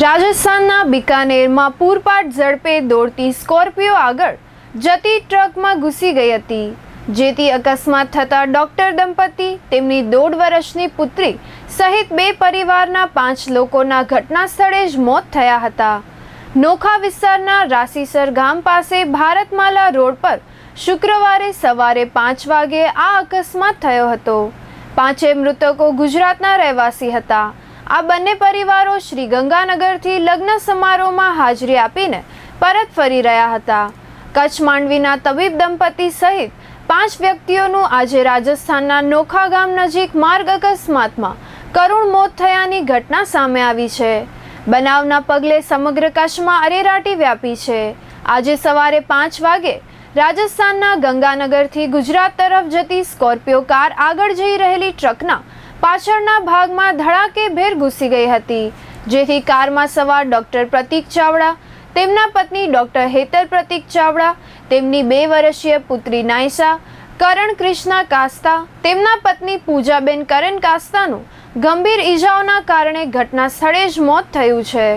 રાજસ્થાનના બિકાનેરમાં પૂરપાટ ઝડપે દોડતી સ્કોર્પિયો આગળ જતી ટ્રકમાં ઘૂસી ગઈ હતી. જેથી અકસ્માત થતાં ડોક્ટર દંપતી, તેમની દોઢ વર્ષની પુત્રી સહિત બે પરિવારના પાંચ લોકોના ઘટના સ્થળે જ મોત થયા હતા. નોખા વિસ્તારના રાસીસર ગામ પાસે ભારતમાલા રોડ પર શુક્રવારે સવારે પાંચ વાગે આ અકસ્માત થયો હતો. પાંચે મૃતકો ગુજરાતના રહેવાસી હતા. આ બંને પરિવારો શ્રી ગંગાનગરથી લગ્ન સમારોહમાં હાજરી આપીને પરત ફરી રહ્યા હતા. કચ્છ માંડવીના તબીબ દંપતી સહિત પાંચ વ્યક્તિઓનું આજે રાજસ્થાનના નોખા ગામ નજીક માર્ગ અકસ્માતમાં કરુણ મોત થયાની ઘટના સામે આવી છે. બનાવના પગલે સમગ્ર કચ્છમાં અરેરાટી વ્યાપી છે. આજે સવારે પાંચ વાગે રાજસ્થાનના ગંગાનગરથી ગુજરાત તરફ જતી સ્કોર્પિયો કાર આગળ જઈ રહેલી ટ્રકના પાછળના ભાગમાં ધડાકેભેર ઘૂસી ગઈ હતી. જેથી કારમાં સવાર ડોક્ટર પ્રતીક ચાવડા, તેમના પત્ની ડોક્ટર હેતર પ્રતીક ચાવડા, તેમની બે વર્ષીય પુત્રી નાયસા, કરણ ક્રિષ્ના કાસ્તા, તેમના પત્ની પૂજાબેન કરણ કાસ્તાનું ગંભીર ઈજાઓના કારણે ઘટના સ્થળે જ મોત થયું છે.